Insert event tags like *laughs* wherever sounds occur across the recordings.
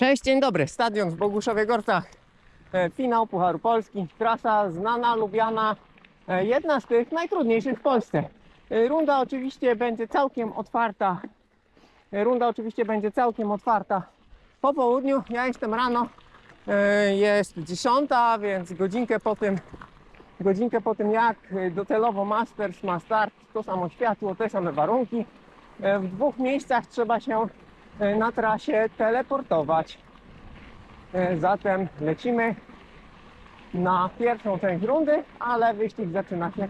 Cześć, dzień dobry. Stadion w Boguszowie Gorcach. E, Finał Pucharu Polski. Trasa znana, lubiana. E, Jedna z tych najtrudniejszych w Polsce. E, Runda oczywiście będzie całkiem otwarta. Runda oczywiście będzie całkiem otwarta po południu. Ja jestem rano. Jest dziesiąta, więc godzinkę po tym, godzinkę po tym jak docelowo Masters ma start, to samo światło, te same warunki. W dwóch miejscach trzeba się na trasie teleportować. E, Zatem lecimy na pierwszą część rundy, ale wyścig zaczyna się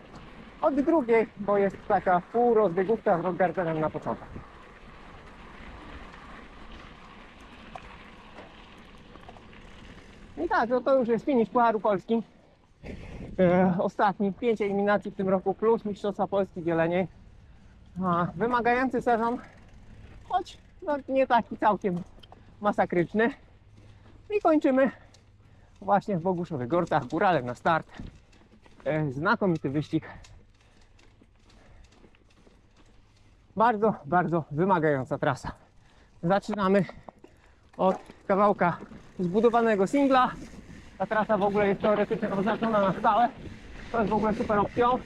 od drugiej, bo jest taka pół rozbiegówka z Rodgarderem na początek. I tak, no to już jest finish Pucharu Polski. E, ostatni, pięć eliminacji w tym roku, plus Mistrzostwa Polski w Jeleniej. A, wymagający sezon, choć no, nie taki całkiem masakryczny. I kończymy właśnie w Boguszowych Gorcach, górale na start. E, znakomity wyścig. Bardzo, bardzo wymagająca trasa. Zaczynamy od kawałka zbudowanego singla. Ta trasa w ogóle jest teoretycznie oznaczona na stałe. To jest w ogóle super opcją.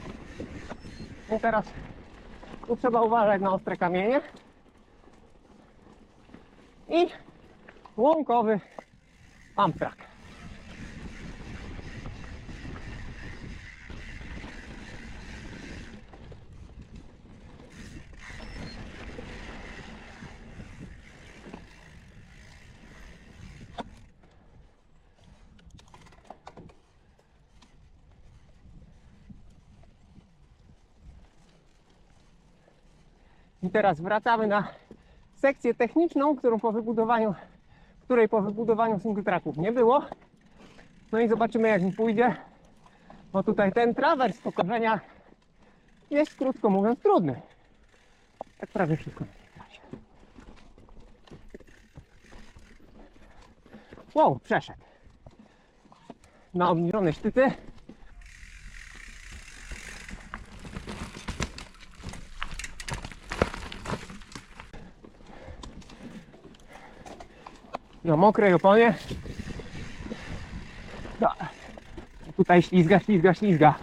I teraz tu trzeba uważać na ostre kamienie. I łąkowy pump track. I teraz wracamy na sekcję techniczną, którą po wybudowaniu, której po wybudowaniu single tracków nie było. No i zobaczymy jak mi pójdzie. Bo tutaj ten trawers pokorzenia jest krótko mówiąc trudny. Tak prawie wszystko. Wow, przeszedł. Na obniżone szczyty. Na mokrej oponie. Tutaj ślizga, ślizga, ślizga.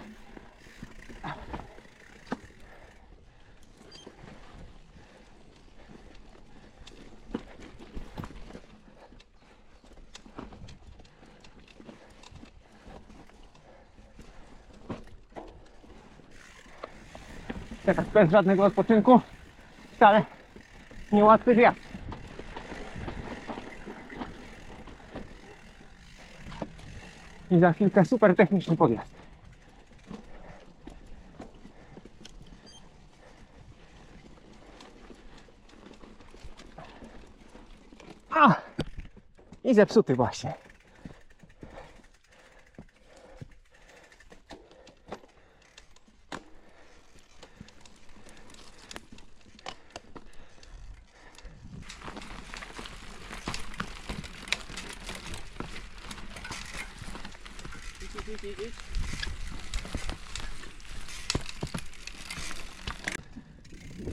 Teraz bez żadnego odpoczynku. Wcale niełatwy zjazd. I za chwilkę super techniczny podjazd. A! I zepsuty właśnie.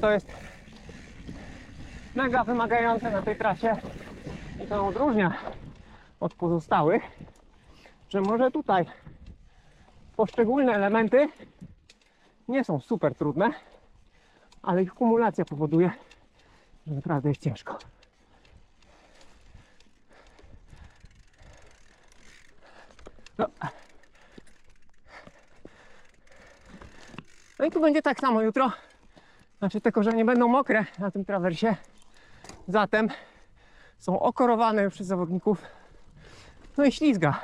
To jest mega wymagające na tej trasie i to odróżnia od pozostałych, że może tutaj poszczególne elementy nie są super trudne, ale ich kumulacja powoduje, że naprawdę jest ciężko. No. No i tu będzie tak samo jutro. Znaczy te korzenie będą mokre na tym trawersie. Zatem są okorowane przez zawodników. No i ślizga.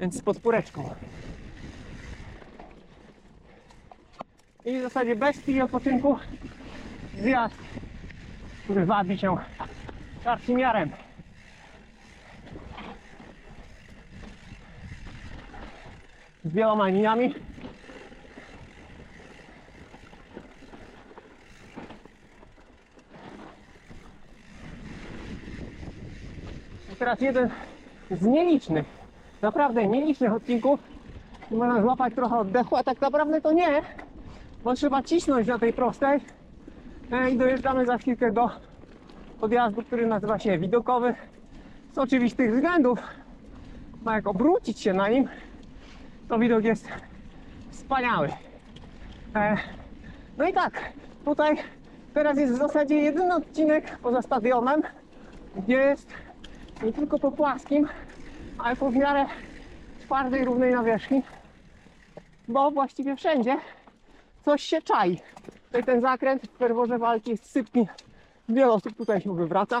Więc z podpóreczką. I w zasadzie bez chwili odpoczynku zjazd, który wabi się czarcim jarem. z wieloma liniami. Teraz jeden z nielicznych, naprawdę nielicznych odcinków, można złapać trochę oddechu, a tak naprawdę to nie, bo trzeba cisnąć na tej prostej, E, I dojeżdżamy za chwilkę do podjazdu, który nazywa się widokowy. Z oczywistych względów, bo jak obrócić się na nim, to widok jest wspaniały. E, no i tak, tutaj teraz jest w zasadzie jedyny odcinek poza stadionem, gdzie jest nie tylko po płaskim, ale po w miarę twardej, równej nawierzchni, bo właściwie wszędzie coś się czai. Tutaj ten zakręt w ferworze walki jest sypki. Wiele osób tutaj się wywraca.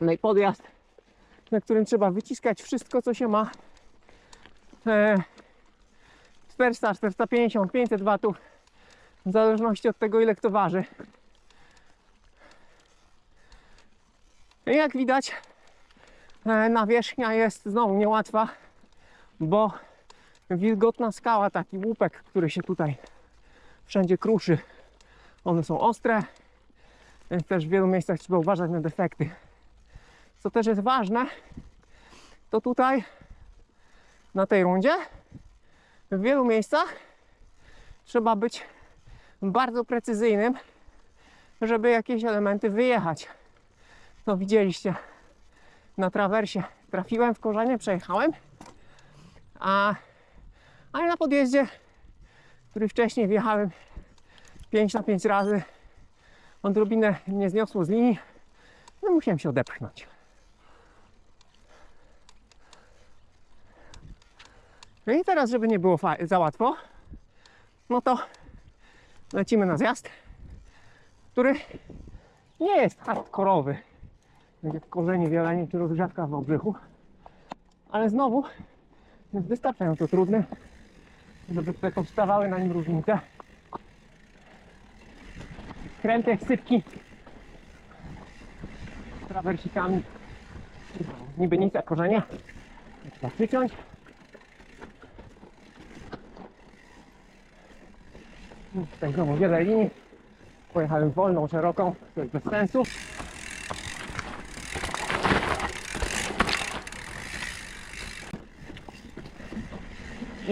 No i podjazd, na którym trzeba wyciskać wszystko, co się ma. E, 400, 450, 500 watów, w zależności od tego, ile kto waży. I jak widać, nawierzchnia jest znowu niełatwa, bo wilgotna skała, taki łupek, który się tutaj wszędzie kruszy. One są ostre, więc też w wielu miejscach trzeba uważać na defekty. Co też jest ważne, to tutaj na tej rundzie w wielu miejscach trzeba być bardzo precyzyjnym, żeby jakieś elementy wyjechać. To widzieliście na trawersie. Trafiłem w korzenie, przejechałem, a, ale na podjeździe, który wcześniej wjechałem 5 na 5 razy, odrobinę mnie zniosło z linii, no musiałem się odepchnąć. No i teraz, żeby nie było za łatwo, no to lecimy na zjazd, który nie jest hardkorowy, tak jak korzenie wielenie czy rozgrzewka w Wałbrzychu, ale znowu jest wystarczająco trudny, żeby tutaj powstawały na nim różnice. Kręte sypki z trawersikami, niby nic jak korzenie, trzeba przyciąć. Tutaj znowu wiele linii. Pojechałem wolną, szeroką, to jest bez sensu.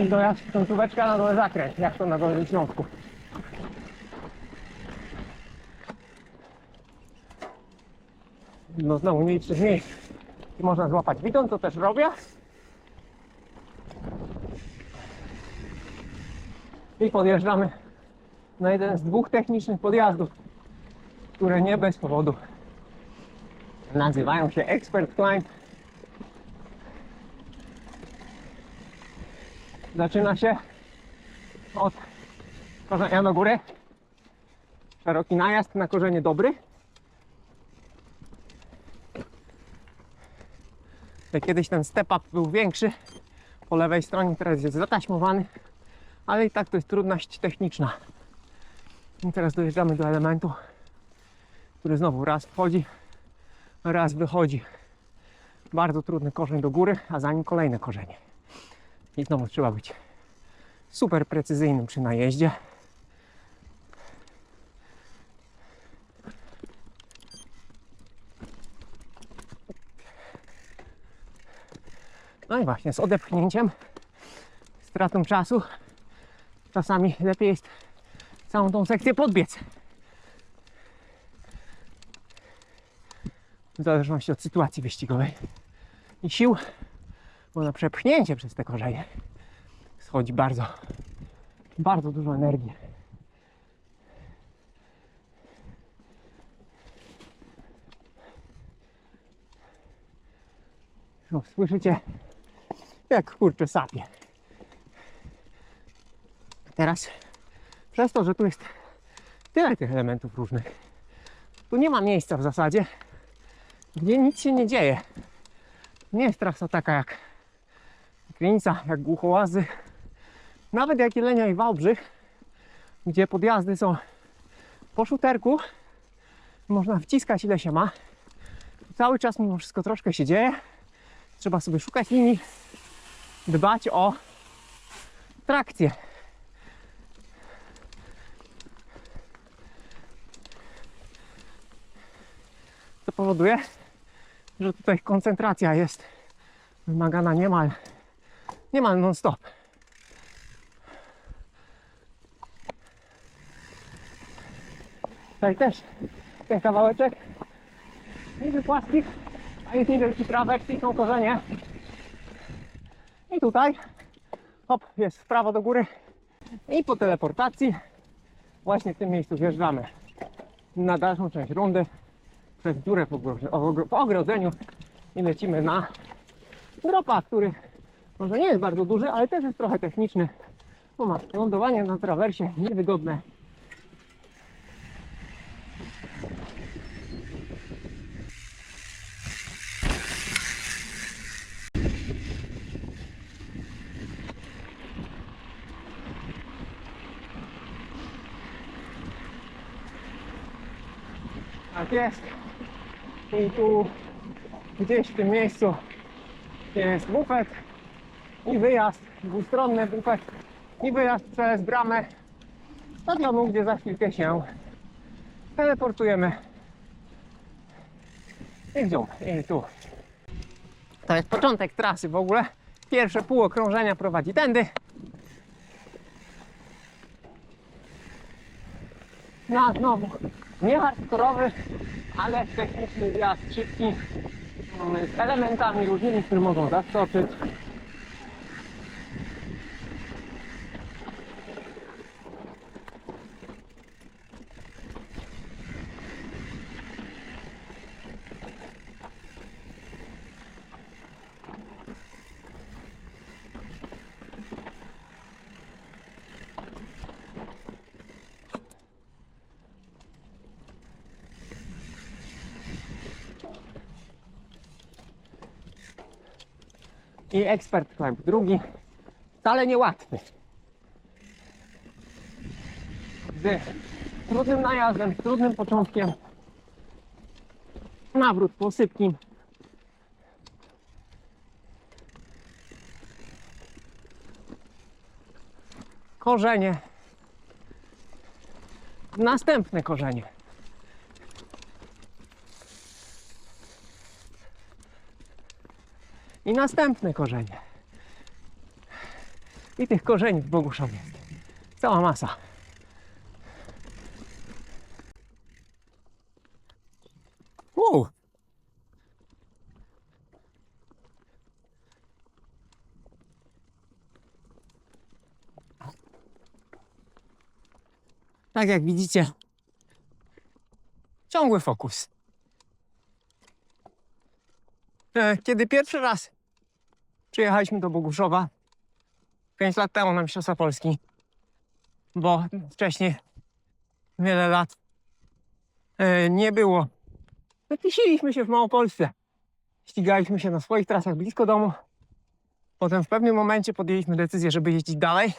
I dojazd końcóweczka na dole zakręt, jak to na Dolnym Śląsku. No znowu nielicznych miejsc, można złapać widok, to też robię. I podjeżdżamy na jeden z dwóch technicznych podjazdów, które nie bez powodu nazywają się Expert Climb. Zaczyna się od korzenia do góry. Szeroki najazd na korzenie dobry. Kiedyś ten step up był większy po lewej stronie, teraz jest zataśmowany, ale i tak to jest trudność techniczna. I teraz dojeżdżamy do elementu, który znowu raz wchodzi, raz wychodzi. Bardzo trudny korzeń do góry, a za nim kolejne korzenie. I znowu trzeba być super precyzyjnym przy najeździe. No i właśnie z odepchnięciem, stratą czasu, czasami lepiej jest całą tą sekcję podbiec. W zależności od sytuacji wyścigowej i sił, bo na przepchnięcie przez te korzenie schodzi bardzo, bardzo dużo energii. No, słyszycie, jak kurczę sapie. Teraz przez to, że tu jest tyle tych elementów różnych, tu nie ma miejsca w zasadzie, gdzie nic się nie dzieje. Nie jest trasa taka jak Krynica, jak Głuchołazy, nawet jak Jelenia i Wałbrzych, gdzie podjazdy są po szuterku, można wciskać ile się ma. Cały czas mimo wszystko troszkę się dzieje. Trzeba sobie szukać linii, dbać o trakcję. To powoduje, że tutaj koncentracja jest wymagana niemal, niemal non-stop. Tutaj też ten kawałeczek niby płaski, a jest niewielki trawek, są korzenie. I tutaj, hop, jest w prawo do góry. I po teleportacji właśnie w tym miejscu wjeżdżamy na dalszą część rundy przez dziurę w ogrodzeniu i lecimy na dropa, który może nie jest bardzo duży, ale też jest trochę techniczny. Bo ma lądowanie na trawersie niewygodne. Tak jest. I tu gdzieś w tym miejscu jest bufet i wyjazd, dwustronny bufet i wyjazd przez bramę stadionu, gdzie za chwilkę się teleportujemy. I gdzie? I tu. To jest początek trasy w ogóle. Pierwsze pół okrążenia prowadzi tędy. No znowu nie hardkorowy, ale techniczny wjazd szybki z elementami różnymi, które mogą zaskoczyć. I ekspert climb drugi. Wcale niełatwy. Z trudnym najazdem, z trudnym początkiem. Nawrót po sypkim. Korzenie. Następne korzenie. I następne korzenie. I tych korzeni w Boguszowie jest cała masa. Wow. Tak jak widzicie, ciągły fokus. E, Kiedy pierwszy raz przyjechaliśmy do Boguszowa 5 lat temu na Mistrzostwa Polski, bo wcześniej wiele lat e, nie było. Zapisiliśmy się w Małopolsce. Ścigaliśmy się na swoich trasach blisko domu. Potem w pewnym momencie podjęliśmy decyzję, żeby jeździć dalej.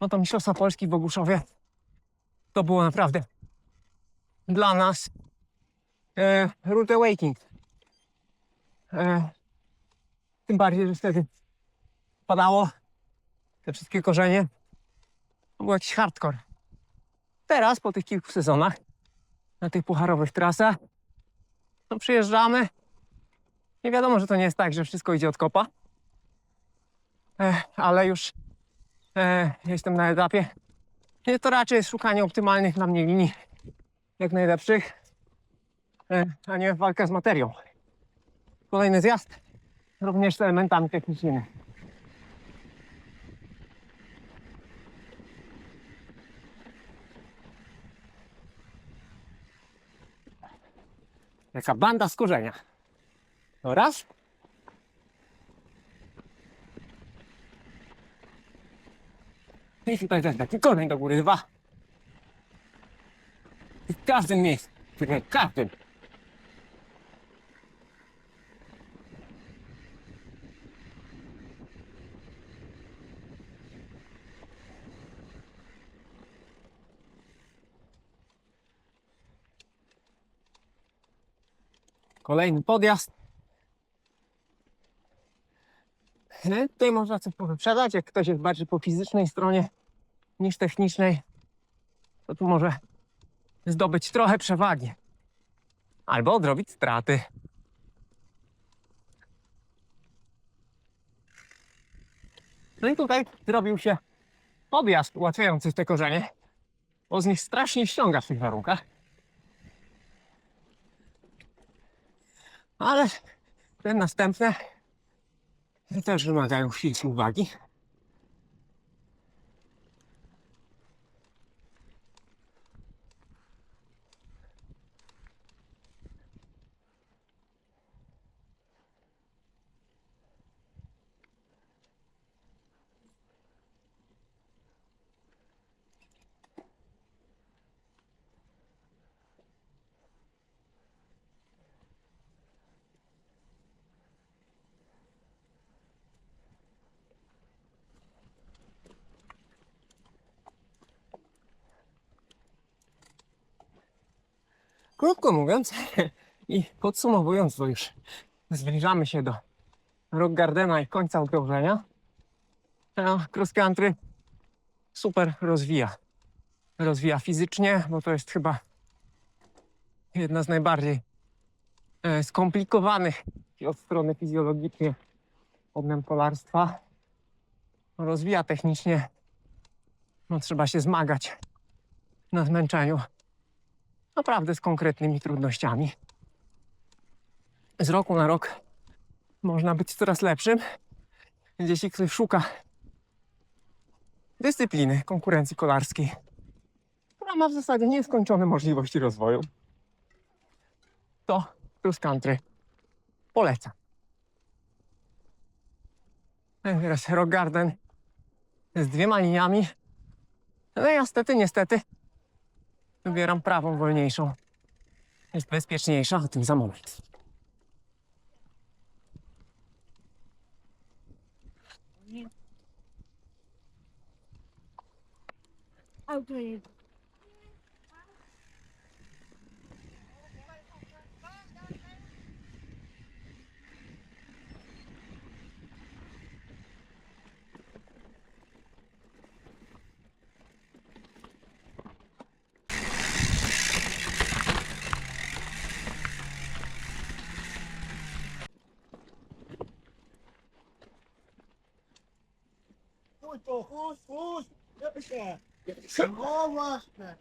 No to Mistrzostwa Polski w Boguszowie to było naprawdę dla nas e, awakening. E, tym bardziej, że wtedy padało te wszystkie korzenie. To był jakiś hardcore. Teraz, po tych kilku sezonach, na tych pucharowych trasach, no przyjeżdżamy. Nie wiadomo, że to nie jest tak, że wszystko idzie od kopa. E, ale już e, jestem na etapie. Nie, to raczej jest szukanie optymalnych dla mnie linii, jak najlepszych, e, a nie walka z materią. Kolejny zjazd, również z elementami technicznymi. Jaka banda skurzenia. To raz. I tutaj też taki korzeń do góry, dwa. I w każdym miejscu, w każdym. Kolejny podjazd. Tutaj można coś powyprzedać, jak ktoś jest bardziej po fizycznej stronie niż technicznej, to tu może zdobyć trochę przewagi. Albo odrobić straty. No i tutaj zrobił się objazd ułatwiający te korzenie, bo z nich strasznie ściąga w tych warunkach. Ale te następne też wymagają chwili uwagi. Krótko mówiąc *laughs* i podsumowując, bo już zbliżamy się do Rock Gardena i końca okrążenia, cross country super rozwija. Rozwija fizycznie, bo to jest chyba jedna z najbardziej e, skomplikowanych od strony fizjologicznej odmian kolarstwa. Rozwija technicznie, no trzeba się zmagać na zmęczeniu naprawdę z konkretnymi trudnościami. Z roku na rok można być coraz lepszym. Więc jeśli ktoś szuka dyscypliny konkurencji kolarskiej, która ma w zasadzie nieskończone możliwości rozwoju, to cross country polecam. Teraz Rock Garden z dwiema liniami. No i niestety, niestety, Wybieram prawą, wolniejszą. Jest bezpieczniejsza, o tym za moment. Auto jest. To, puść, puść! Nie się! No właśnie!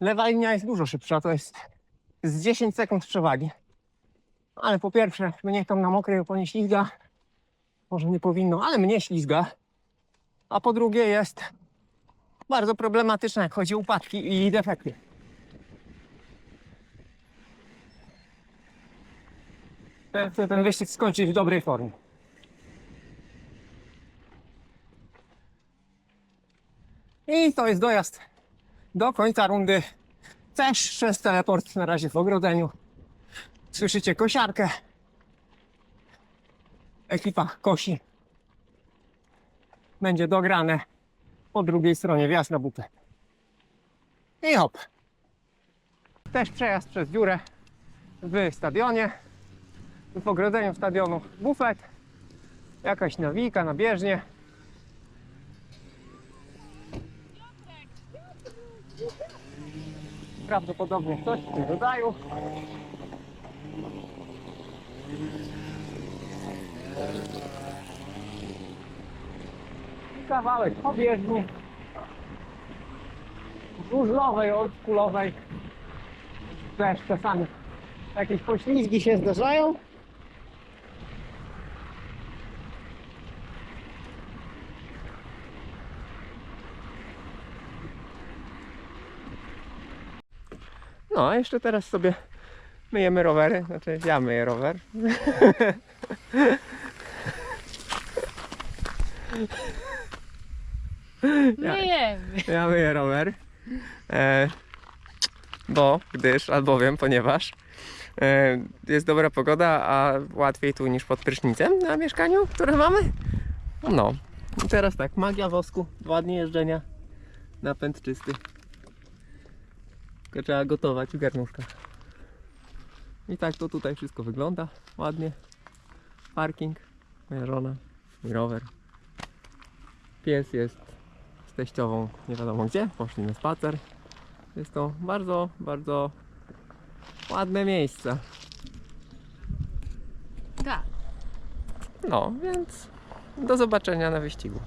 Lewa linia jest dużo szybsza, to jest z 10 sekund przewagi. Ale po pierwsze, mnie tam na mokrej oponie ślizga. Może nie powinno, ale mnie ślizga. A po drugie jest bardzo problematyczna, jak chodzi o upadki i defekty. Chcę ten wyścig skończyć w dobrej formie. I to jest dojazd do końca rundy. Też przez teleport na razie w ogrodzeniu. Słyszycie kosiarkę. Ekipa kosi. Będzie dograne po drugiej stronie wjazd na bupę. I hop. Też przejazd przez dziurę w stadionie. W ogrodzeniu stadionu bufet. Jakaś nawika na bieżnie. Prawdopodobnie coś w tym rodzaju. I kawałek powierzchni żużlowej, oldschoolowej. Też czasami jakieś poślizgi się zdarzają. No, a jeszcze teraz sobie myjemy rowery. Znaczy, ja myję rower. Ja- Myjemy. Ja myję rower. E, bo, gdyż, albowiem, ponieważ e, jest dobra pogoda, a łatwiej tu niż pod prysznicem na mieszkaniu, które mamy. No. I teraz tak, magia wosku, dwa dni jeżdżenia, napęd czysty. Tylko trzeba gotować w garnuszkach. I tak to tutaj wszystko wygląda ładnie. Parking, moja żona, mój rower. Pies jest z teściową nie wiadomo gdzie, poszli na spacer. Jest to bardzo, bardzo ładne miejsce. Tak. No, więc do zobaczenia na wyścigu.